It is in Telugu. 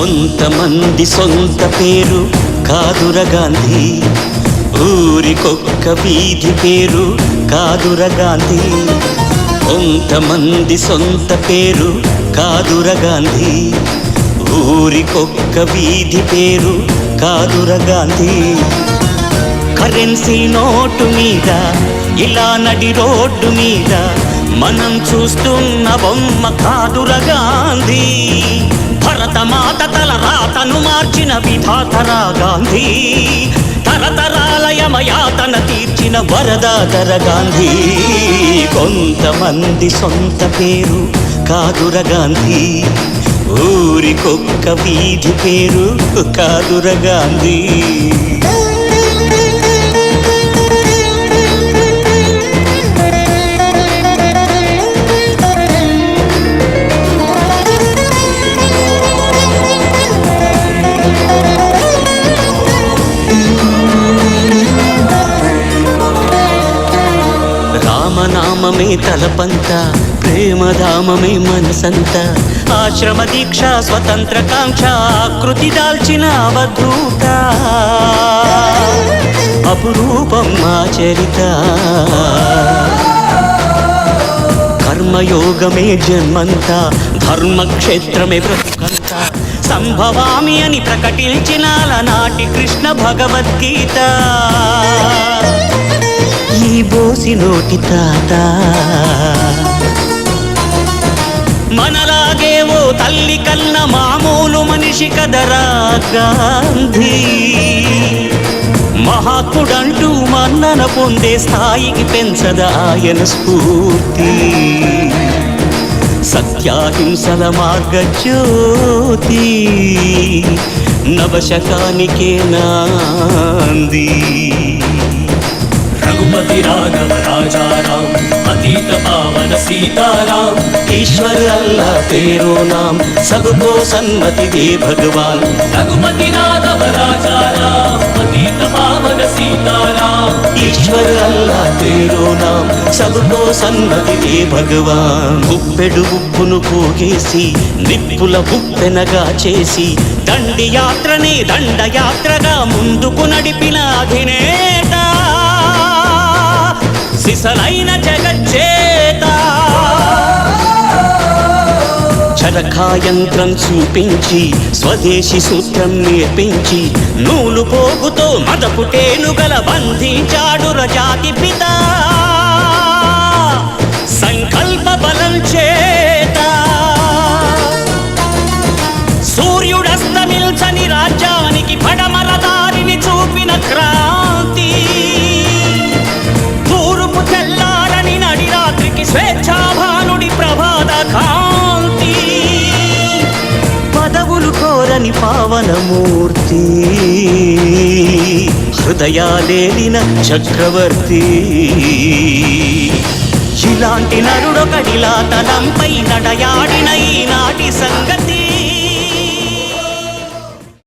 కొంతమంది సొంత పేరు కాదుర గాంధీ. ఊరికొక్క వీధి పేరు కాదుర గాంధీ. కొంతమంది సొంత పేరు కాదుర గాంధీ. ఊరికొక్క వీధి పేరు కాదుర గాంధీ. కరెన్సీ నోటు మీద ఇలా నడి రోడ్డు మీద మనం చూస్తున్న బొమ్మ కాదుర గాంధీ. భరతమాత తల రాతను మార్చిన విధాతరా గాంధీ. తరతరాలయమయాతన తీర్చిన వరదాతర గాంధీ. కొంతమంది సొంత పేరు కాదుర గాంధీ. ఊరికొక్క వీధి పేరు కాదుర గాంధీ. ధామమే తలపంత ప్రేమధామమే మనసంత. ఆశ్రమ దీక్ష స్వతంత్ర కాంక్ష ఆకృతి దాల్చిన అవధూత. అపురూపం మా చరిత కర్మయోగమే జన్మంతా ధర్మక్షేత్రమే ప్రముఖంత సంభవామి అని ప్రకటించిన నాటి కృష్ణ భగవద్గీత. పోసి నోటి తాత. మనలాగే ఓ తల్లి కన్న మామూలు మనిషి కదరా గాంధీ. మహాత్ముడంటూ మన్నన పొందే స్థాయికి పెంచద ఆయన స్ఫూర్తి. సత్యాహింసల మార్గ జ్యోతి నవశకానికే నాంది. రఘుపతి రాఘవ రాజారాం అతీత పావన సీతారాం ఈశ్వర అల్లా తేరో నాం సగుతో సన్మతి దే భగవాన్. రఘుపతి రాఘవ రాజారాం అతీత పావన సీతారాం ఈశ్వర అల్లా తేరో నాం సగుతో సన్మతి దే భగవాన్. ఉప్పెడు ఉప్పును పోగేసి నిప్పుల ఉప్పెనగా చేసి దండి యాత్రని దండయాత్రగా ముందుకు నడిపిన అధినేత సిసలైన జగచ్చేత. చరఖాయంత్రం చూపించి స్వదేశీ సూత్రం నేర్పించి నూలు పోగుతో మదపుటేనుగల బంధించాడు రజాతి పిత. పదవులు పావనమూర్తి. హృదయాలేలిన చక్రవర్తి. ఇలాంటి నరుడొకడిలా తలంపై నడయాడిన ఈనాటి సంగతి.